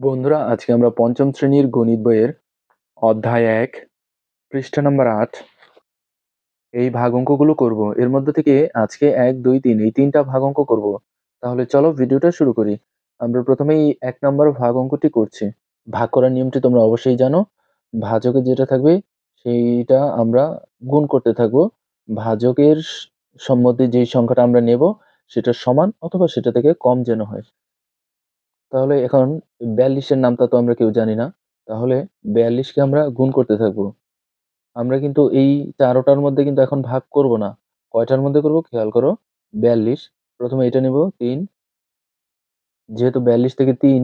বন্ধুরা, আজকে আমরা পঞ্চম শ্রেণির গণিত বইয়ের অধ্যায় এক, পৃষ্ঠা নাম্বার আট, এই ভাগ অঙ্কগুলো করব। এর মধ্যে থেকে আজকে এক, দুই, তিন, এই তিনটা ভাগ অঙ্ক করব। তাহলে চলো ভিডিওটা শুরু করি। আমরা প্রথমেই এক নম্বর ভাগ অঙ্কটি করছি। ভাগ করার নিয়মটি তোমরা অবশ্যই জানো। ভাজকে যেটা থাকবে, সেইটা আমরা গুণ করতে থাকব। ভাজকের সম্বন্ধে যেই সংখ্যাটা আমরা নেব, সেটা সমান অথবা সেটা থেকে কম যেন হয়। তাহলে এখন বিয়াল্লিশের নামটা তো আমরা কেউ জানি না। তাহলে বিয়াল্লিশকে আমরা গুণ করতে থাকব। আমরা কিন্তু এই চারোটার মধ্যে কিন্তু এখন ভাগ করব না। কয়টার মধ্যে করব? খেয়াল করো, বিয়াল্লিশ। প্রথমে এটা নেব, তিন। যেহেতু বিয়াল্লিশ থেকে তিন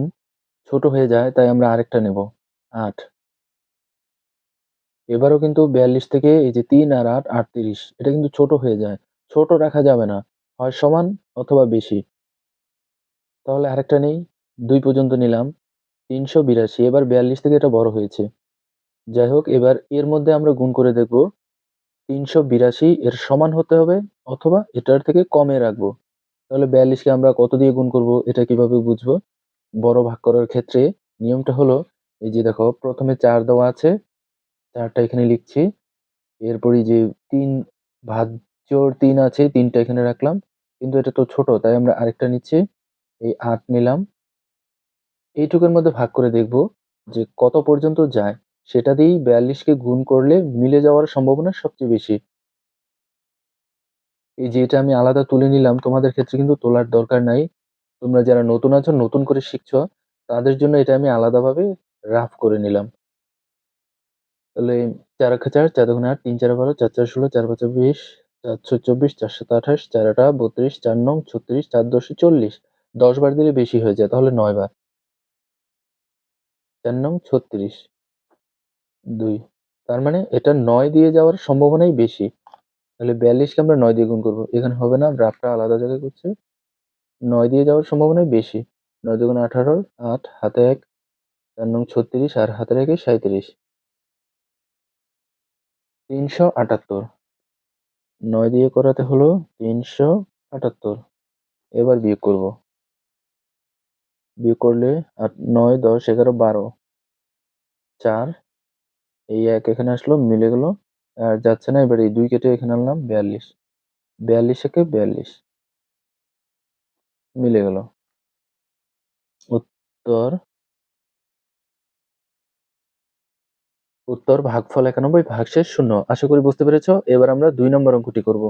ছোট হয়ে যায়, তাই আমরা আরেকটা নেব, আট। এবারও কিন্তু বিয়াল্লিশ থেকে এই যে তিন আর আট, আটত্রিশ, এটা কিন্তু ছোট হয়ে যায়। ছোট রাখা যাবে না, হয় সমান অথবা বেশি। তাহলে আরেকটা নেই। দুই পর্যন্ত নিলাম, তিনশো বিরাশি। এবার বিয়াল্লিশ থেকে এটা বড় হয়েছে। যাই হোক, এবার এর মধ্যে আমরা গুণ করে দেখব, তিনশো বিরাশি এর সমান হতে হবে অথবা এটার থেকে কমে রাখব। তাহলে বিয়াল্লিশকে আমরা কত দিয়ে গুণ করব, এটা কীভাবে বুঝব? বড় ভাগ করার ক্ষেত্রে নিয়মটা হলো, এই যে দেখো, প্রথমে চার দেওয়া আছে, চারটা এখানে লিখছি। এরপরই যে তিন ভাজ্যর তিন আছে, তিনটা এখানে রাখলাম। কিন্তু এটা তো ছোট, তাই আমরা আরেকটা নিচ্ছি। এই আট নিলাম। এইটুকুর মধ্যে ভাগ করে দেখব যে কত পর্যন্ত যায়। সেটা দিয়েই বিয়াল্লিশকে গুণ করলে মিলে যাওয়ার সম্ভাবনা সবচেয়ে বেশি। এই যে এটা আমি আলাদা তুলে নিলাম, তোমাদের ক্ষেত্রে কিন্তু তোলার দরকার নাই। তোমরা যারা নতুন আছো, নতুন করে শিখছো, তাদের জন্য এটা আমি আলাদাভাবে রাফ করে নিলাম। তাহলে চার একে চার চার দুগুণে আট, তিন চার বারো, চার চার ষোলো, চার পাঁচ বিশ চারশো চব্বিশ চারশো আঠাশ, চার আটা বত্রিশ, চার নং ছত্রিশ, চার দশে চল্লিশ। দশ বার দিলে বেশি হয়ে যায়, তাহলে নয় বার। চার নং ছত্রিশ। দুই। তার মানে এটা নয় দিয়ে যাওয়ার সম্ভাবনাই বেশি। তাহলে বিয়াল্লিশকে আমরা নয় দিয়ে গুণ করব। এখানে হবে না, গ্রাফটা আলাদা জায়গায় করছে। নয় দিয়ে যাওয়ার সম্ভাবনাই বেশি। নয় দুগুণ আঠারো, আট, হাতে এক। চার নং ছত্রিশ আর হাতে রেখে সাঁত্রিশ তিনশো আটাত্তর। নয় দিয়ে করাতে হলো তিনশো আটাত্তর। এবার বিয়োগ করব। বিয়োগ করলে আট, নয়, দশ, এগারো, বারো। চার, এই এক এখানে আসলো, মিলে গেল, আর যাচ্ছে না, এবার এই দুই কেটে এখানে আনলাম, বিয়াল্লিশ। বিয়াল্লিশ একে বিয়াল্লিশ। মিলে গেল। উত্তর। উত্তর, ভাগফল একানব্বই, ভাগশেষ শূন্য। আশা করি বুঝতে পেরেছ, এবার আমরা দুই নম্বর অঙ্কটি করব।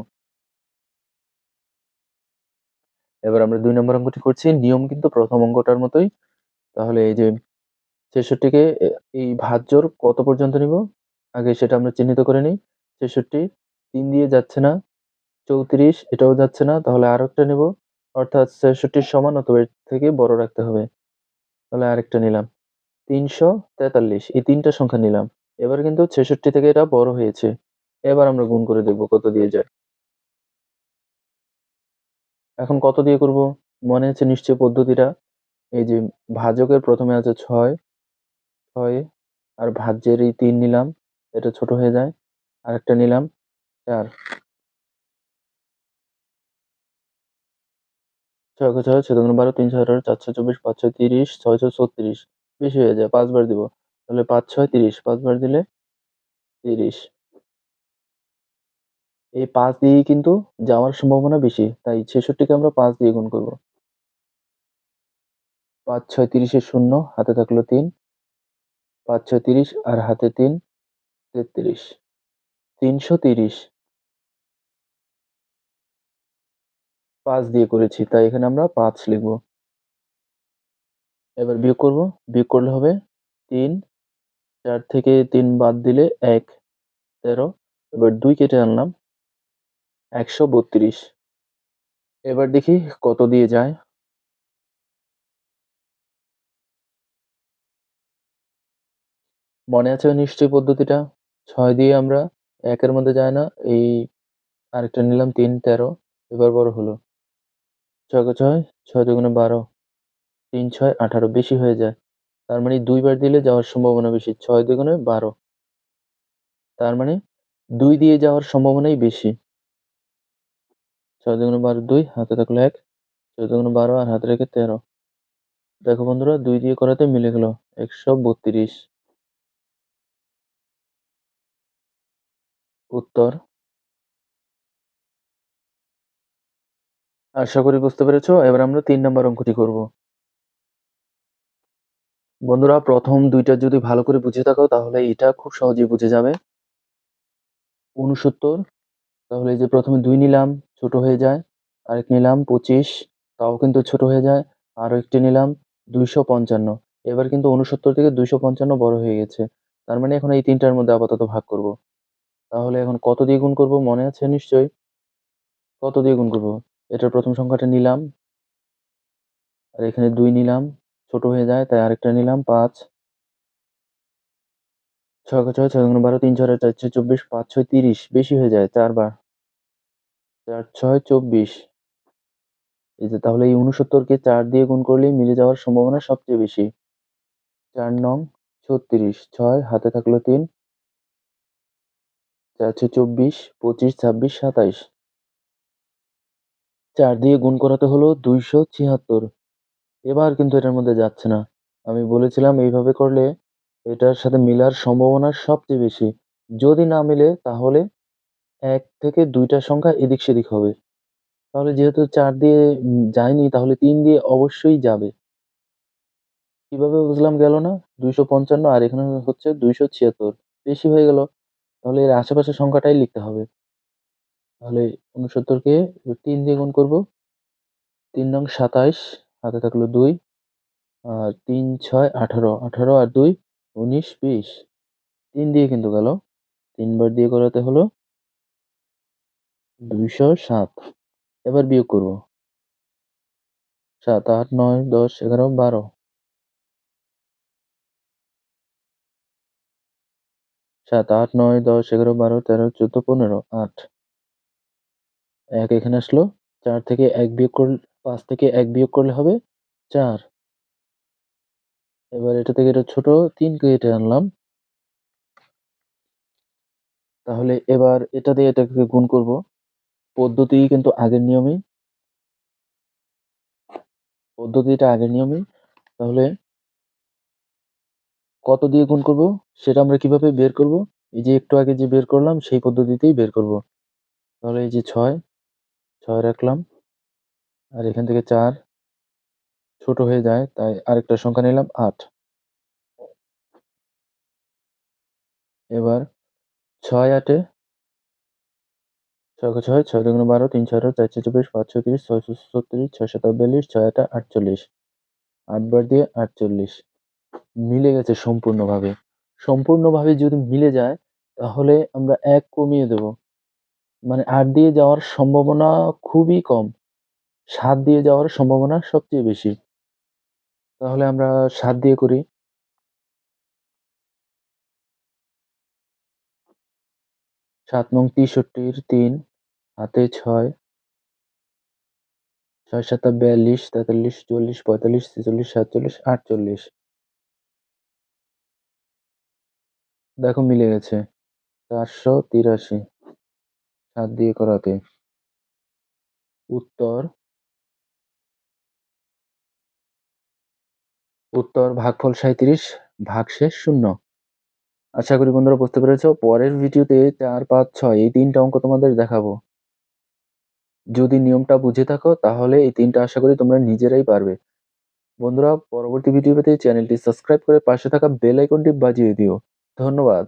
এবার আমরা দুই নম্বর অঙ্কটি করছি, নিয়ম কিন্তু প্রথম অঙ্কটার মতোই। তাহলে এই যে ছেষট্টিকে এই ভাজ্যর কত পর্যন্ত নিব? আগে সেটা আমরা চিহ্নিত করে নিই। ছেষট্টি তিন দিয়ে যাচ্ছে না, চৌত্রিশ এটাও যাচ্ছে না, তাহলে আর একটা নেব। অর্থাৎ ছেষট্টির সমান অথবা এর থেকে বড় রাখতে হবে। তাহলে আরেকটা নিলাম। তিনশো তেতাল্লিশ, এই তিনটা সংখ্যা নিলাম। এবার কিন্তু ছেষট্টি থেকে এটা বড় হয়েছে। এবার আমরা গুণ করে দেখব কত দিয়ে যায়। এখন কত দিয়ে করব? মনে আছে নিশ্চয় পদ্ধতিটা। এই যে ভাজকের প্রথমে আছে ছয় ছয় আর ভাজ্যের এই তিন নিলাম, এটা ছোট হয়ে যায়। আরেকটা নিলাম, চার। ছয় ছয় ছয় বারো তিনশো আঠারো চারশো চব্বিশ পাঁচশো তিরিশ ছয়শো ছত্রিশ। বেশি হয়ে যায়, পাঁচবার দিব। তাহলে পাঁচ ছয় তিরিশ, পাঁচবার দিলে তিরিশ। এই পাঁচ দিয়েই কিন্তু যাওয়ার সম্ভাবনা বেশি। তাই ছেষট্টিকে আমরা পাঁচ দিয়ে গুণ করব। পাঁচ, ছয় তিরিশের শূন্য, হাতে থাকল তিন। পাঁচ, ছয়, তিরিশ আর হাতে তিন, তেত্রিশ। তিনশো তিরিশ। পাঁচ দিয়ে করেছি, তাই এখানে আমরা পাঁচ লিখব। এবার বিয়োগ করব। বিয়োগ করলে হবে তিন। চার থেকে তিন বাদ দিলে এক, তেরো। এবার দুই কেটে আনলাম। একশো বত্রিশ। এবার দেখি কত দিয়ে যায়। মনে আছে নিশ্চয়ই পদ্ধতিটা? ছয় দিয়ে আমরা একের মধ্যে যায় না, এই আরেকটা নিলাম তিন, তেরো, এবার বড় হলো। ছয় ছয় ছয় দুগুণে বারো, তিন ছয়, আঠারো, বেশি হয়ে যায়। তার মানে দুইবার দিলে যাওয়ার সম্ভাবনা বেশি, ছয় দুগুণে বারো। তার মানে দুই দিয়ে যাওয়ার সম্ভাবনাই বেশি। ছয় দুগুণে বারো দুই, হাতে থাকল এক। ছয় দুগুণে বারো আর হাতে রেখে তেরো। দেখো বন্ধুরা, দুই দিয়ে করাতে মিলে গেল একশো বত্রিশ। উত্তর। আশা করি বুঝতে পেরেছ, এবার আমরা তিন নম্বর অঙ্কটি করব। বন্ধুরা, প্রথম দুইটা যদি ভালো করে বুঝে থাকো, তাহলে এটা খুব সহজেই বুঝে যাবে। উনসত্তর। তাহলে এই যে প্রথমে দুই নিলাম, ছোট হয়ে যায়। আরেক নিলাম, পঁচিশ, তাও কিন্তু ছোট হয়ে যায়। আরও একটি নিলাম, দুইশো পঞ্চান্ন। এবার কিন্তু উনসত্তর থেকে দুইশো পঞ্চান্ন বড় হয়ে গেছে। তার মানে এখন এই তিনটার মধ্যে আপাতত ভাগ করব। তাহলে এখন কত দিয়ে গুণ করব মনে আছে নিশ্চয়ই? কত দিয়ে গুণ করব? এটার প্রথম সংখ্যাটা নিলাম। আর এখানে দুই নিলাম, ছোট হয়ে যায়, তাই আরেকটা নিলাম, পাঁচ। ছয় ছয় ছয় বারো তিন ছয় চার ছয় চব্বিশ পাঁচ ছয় তিরিশ। বেশি হয়ে যায় চারবার। চার ছয় চব্বিশ। এই যে তাহলে এই উনসত্তরকে চার দিয়ে গুণ করলেই মিলে যাওয়ার সম্ভাবনা সবচেয়ে বেশি। চার নং ছত্রিশ। ছয় হাতে থাকল তিন। চারশো চব্বিশ, পঁচিশ, ছাব্বিশ, সাতাইশ। চার দিয়ে গুণ করাতে হলো দুইশো ছিয়াত্তর। এবার কিন্তু এটার মধ্যে যাচ্ছে না। আমি বলেছিলাম এইভাবে করলে এটার সাথে মিলার সম্ভাবনা সবচেয়ে বেশি। যদি না মিলে, তাহলে এক থেকে দুইটা সংখ্যা এদিক সেদিক হবে। তাহলে যেহেতু চার দিয়ে যায়নি, তাহলে তিন দিয়ে অবশ্যই যাবে। কীভাবে বুঝলাম গেল না? দুইশো পঞ্চান্ন আর এখানে হচ্ছে দুইশো ছিয়াত্তর। বেশি হয়ে গেল। তাহলে এর আশেপাশের সংখ্যাটাই লিখতে হবে। তাহলে উনসত্তরকে তিন দিয়ে গুণ করব। তিন নং সাতাইশ, হাতে থাকল দুই। আর তিন ছয় আঠারো। আঠারো আর দুই উনিশ বিশ তিন দিয়ে কিন্তু গেল। তিনবার দিয়ে করাতে হলো দুইশো সাত। এবার বিয়োগ করব। সাত, আট, নয়, দশ, এগারো, বারো। সাত, আট, নয়, দশ, এগারো, বারো, তেরো, চোদ্দ, পনেরো, আট। এক এখানে আসলো। চার থেকে এক বিয়োগ করলে পাঁচ থেকে এক বিয়োগ করলে হবে চার। এবার এটা থেকে এটা ছোট, তিন কেটে আনলাম। তাহলে এবার এটা দিয়ে এটাকে গুণ করব। পদ্ধতি কিন্তু আগের নিয়মেই। পদ্ধতিটা আগের নিয়মেই। তাহলে কত দিয়ে গুণ করব? সেটা আমরা কীভাবে বের করব? এই যে একটু আগে যে বের করলাম, সেই পদ্ধতিতেই বের করব। তাহলে এই যে ছয় ছয় রাখলাম। আর এখান থেকে চার ছোট হয়ে যায়, তাই আরেকটা সংখ্যা নিলাম, আট। এবার ছয় আটে ছয় ছয় ছয় দুগুণ বারো, তিন ছয় চার ছয় চব্বিশ পাঁচশো তিরিশ ছয়শো ছত্রিশ, ছয় বিয়াল্লিশ, ছয় আটা, আটচল্লিশ। আটবার দিয়ে আটচল্লিশ। মিলে গেছে সম্পূর্ণভাবে। সম্পূর্ণভাবে যদি মিলে যায়, তাহলে আমরা এক কমিয়ে দেব। মানে আট দিয়ে যাওয়ার সম্ভাবনা খুবই কম। সাত দিয়ে যাওয়ার সম্ভাবনা সবচেয়ে বেশি। তাহলে আমরা সাত দিয়ে করি। সাত নং তেষট্টির তিন, হাতে ছয়। ছয় সাত বিয়াল্লিশ, তেতাল্লিশ চল্লিশ পঁয়তাল্লিশ, ছেচল্লিশ, সাতচল্লিশ, আটচল্লিশ। দেখো মিলে গেছে। চারশো তিরাশি। সাত দিয়ে করাতে উত্তর। উত্তর ভাগফল সাঁইত্রিশ, ভাগশেষ শূন্য। আশা করি বন্ধুরা বুঝতে পেরেছ, পরের ভিডিওতে চার, পাঁচ, ছয় এই তিনটা অঙ্ক তোমাদের দেখাবো। যদি নিয়মটা বুঝে থাকো, তাহলে এই তিনটা আশা করি তোমরা নিজেরাই পারবে। বন্ধুরা, পরবর্তী ভিডিও পেতে চ্যানেলটি সাবস্ক্রাইব করে পাশে থাকা বেল আইকনটি বাজিয়ে দিও। ধন্যবাদ।